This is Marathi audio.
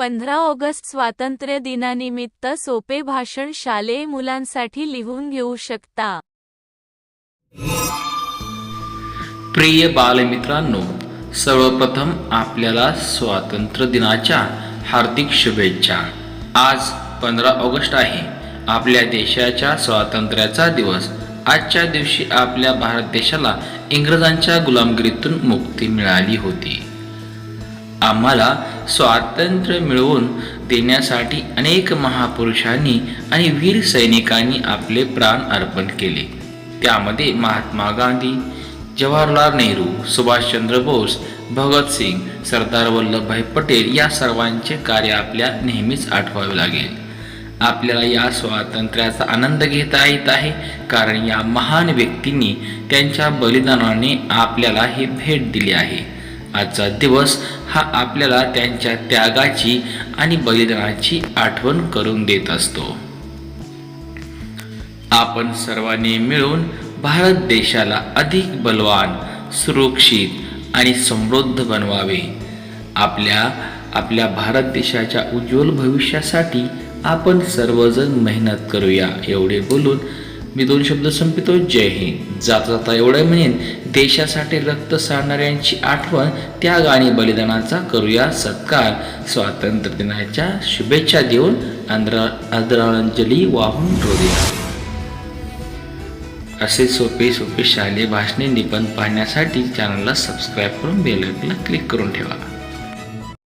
पंधरा ऑगस्ट स्वातंत्र्य दिनानिमित्त सोपे भाषण शालेय मुलांसाठी लिहून घेऊ शकता. प्रिय बालमित्रांनो सर्वप्रथम आपल्याला स्वातंत्र्य दिनाच्या हार्दिक शुभेच्छा. आज पंधरा ऑगस्ट आहे. आपल्या देशाच्या स्वातंत्र्याचा दिवस. आजच्या दिवशी आपल्या भारत देशाला इंग्रजांच्या गुलामगिरीतून मुक्ती मिळाली होती. आम्हाला स्वातंत्र्य मिळवून देण्यासाठी अनेक महापुरुषांनी आणि वीर सैनिकांनी आपले प्राण अर्पण केले. त्यामध्ये महात्मा गांधी जवाहरलाल नेहरू सुभाषचंद्र बोस भगतसिंग सरदार वल्लभभाई पटेल या सर्वांचे कार्य आपल्या नेहमीच आठवावे लागेल. आपल्याला या स्वातंत्र्याचा आनंद घेता येत आहे कारण या महान व्यक्तींनी त्यांच्या बलिदानाने आपल्याला ही भेट दिली आहे. आजचा दिवस हा आपल्याला त्यांच्या त्यागाची आणि बलिदानाची आठवण करून देत असतो. आपण सर्वांनी मिळून भारत देशाला अधिक बलवान सुरक्षित आणि समृद्ध बनवावे. आपल्या आपल्या भारत देशाच्या उज्ज्वल भविष्यासाठी आपण सर्वजण मेहनत करूया एवढे बोलून मी दोन शब्द संपितो. जय हिंद. जाता जाता एवढं म्हणेन देशासाठी रक्त सांडणाऱ्यांची आठवण त्याग आणि बलिदानाचा करूया सत्कार. स्वातंत्र्य दिनाच्या शुभेच्छा देऊन आंध्र आदरांजली वाहून ठेवूया. असे सोपे सोपे शालेय भाषणे निबंध पाहण्यासाठी चॅनलला सबस्क्राईब करून बेल क्लिक करून ठेवा.